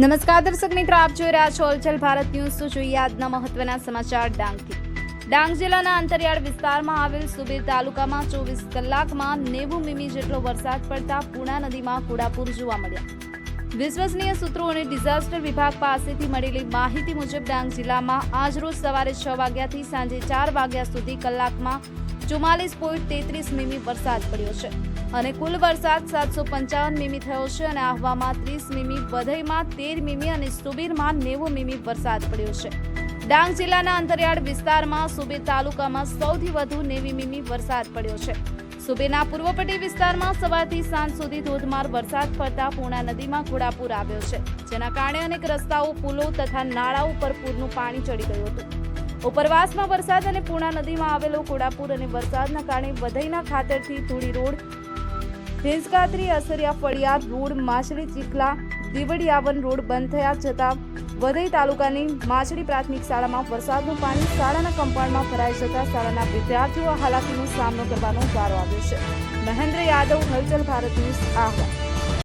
નમસ્કાર દર્શક મિત્રો, આપ જોઈ રહ્યા છો હલચલ ભારત ન્યૂઝ. તો જોઈએ આજના મહત્વના સમાચાર ડાંગથી. ડાંગ જિલ્લાના અંતરિયાળ વિસ્તારમાં આવેલ સુબીર તાલુકામાં ચોવીસ કલાકમાં નેવું મીમી જેટલો વરસાદ પડતા પૂણા નદીમાં કુડાપુર જોવા મળ્યા. વિશ્વસનીય સૂત્રો અને ડિઝાસ્ટર વિભાગ પાસેથી મળેલી માહિતી મુજબ ડાંગ જિલ્લામાં આજરોજ સવારે છ વાગ્યાથી સાંજે ચાર વાગ્યા સુધી કલાકમાં ચુમ્માલીસ પોઈન્ટ તેત્રીસ મીમી વરસાદ પડ્યો છે. અને કુલ વરસાદ સાતસો પંચાવન મીમી થયો છે અને આહવામાં ત્રીસ મીમી, વધઈમાં તેર મીમી અને સુબીરમાં નેવું મીમી વરસાદ પડ્યો છે. ડાંગ જિલ્લાના અંતરિયાળ વિસ્તારમાં સુબીર તાલુકામાં સૌથી વધુ નેવી મીમી વરસાદ પડ્યો છે. સુબીરના પૂર્વપટ્ટી વિસ્તારમાં સવારથી સાંજ સુધી ધોધમાર વરસાદ પડતા પૂર્ણા નદીમાં ઘોડાપૂર આવ્યો છે, જેના કારણે અનેક રસ્તાઓ, પુલો તથા નાળાઓ પર પૂરનું પાણી ચડી ગયું હતું. ઉપરવાસમાં વરસાદ અને પૂર્ણા નદીમાં આવેલો ઘોડાપુર અને વરસાદના કારણે વધઈના ખાતરથી ધૂળી રોડ ભેંસકાતરી અસરિયા ફળિયાદ રોડ માછલી ચીખલા દિવડિયાવન રોડ બંધ થયા છતાં વધઈ તાલુકાની માછલી પ્રાથમિક શાળામાં વરસાદનું પાણી શાળાના કમ્પાઉન્ડમાં ભરાઈ જતા શાળાના વિદ્યાર્થીઓ હાલાકીનો સામનો કરવાનો વારો આવ્યો છે. મહેન્દ્ર યાદવ, હલચલ ભારત ન્યૂઝ, આહવા.